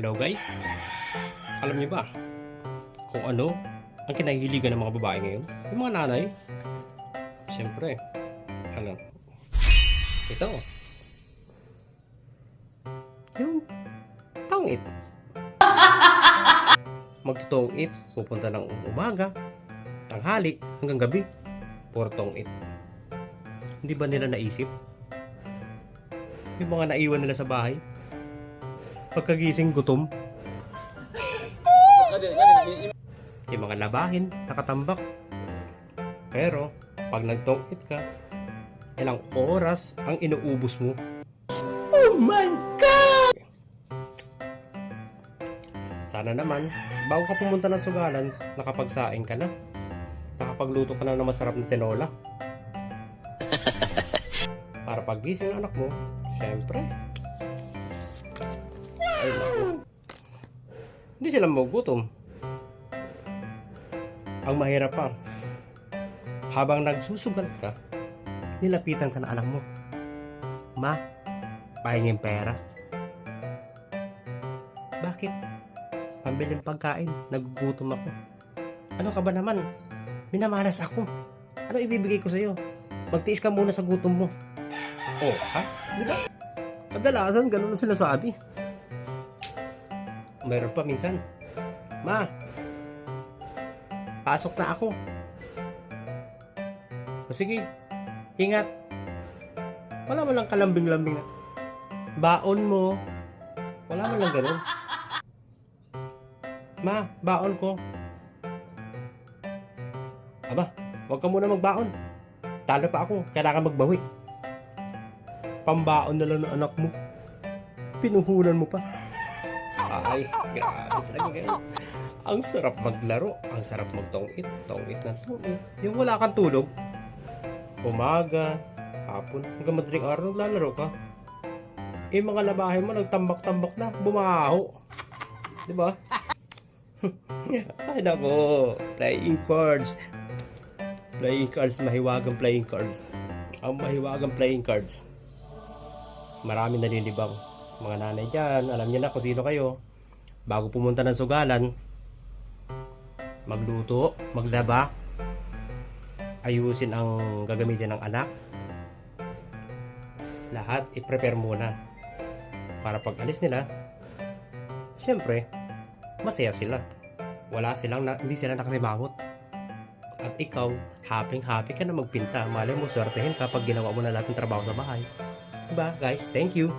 Hello guys, alam niyo ba kung ano ang kinahiligan ng mga babae ngayon? Yung mga nanay. Siyempre, ano, ito. Yung tongit. Magtutongit, pupunta ng umaga, tanghali, hanggang gabi. Puro tongit. Hindi ba nila naisip? Yung mga naiwan nila sa bahay, pagkagising gutom, yung mga labahin, nakatambak. Pero, pag nagtongit ka, ilang oras ang inuubos mo. Oh my God! Sana naman, bago ka pumunta ng sugalan, nakapagsaing ka na. Nakapagluto ka na ng masarap na tinola. Para paggising ng anak mo, syempre. Ay. Hindi sila magugutom. Ang mahirap pa, habang nagsusugal ka, nilapitan ka na anak mo. Ma, pahingin pera. Bakit? Pambiling pagkain, nagugutom ako. Ano ka ba naman? Minamalas ako. Ano ibibigay ko sa'yo? Magtiis ka muna sa gutom mo. Oh, ha? Di ba? Kadalasan, ganun ang sinasabi. Mayroon pa minsan. Ma, pasok na ako. O sige, ingat. Wala mo lang kalambing-lambing na. Baon mo. Wala mo lang ganun. Ma, baon ko. Aba, huwag ka muna magbaon. Talo pa ako, kailangan magbawi. Pambaon na lang ng anak mo. Pinuhunan mo pa. Ay, grabe talaga ganyan. Ang sarap maglaro, ang sarap magtongit, tongit ng tongit. Yung wala kang tulog, umaga, hapon, hanggang madaling araw naglalaro ka. Eh, mga labahe mo, nagtambak-tambak na, bumaho. Di ba? Ay, nako, playing cards. Playing cards, mahiwagang playing cards. Ang mahiwagang playing cards. Marami nalilibang. Mga nanay dyan, alam niyo na kung sino kayo. Bago pumunta ng sugalan, magluto, maglaba, ayusin ang gagamitin ng anak. Lahat i-prepare muna. Para pag alis nila, syempre, masaya sila. Wala silang, na, hindi sila nakasimangot. At ikaw, happy-happy ka na magpinta. Malay mo, swertehin kapag ginawa mo na lahat ng trabaho sa bahay. Diba, guys? Thank you.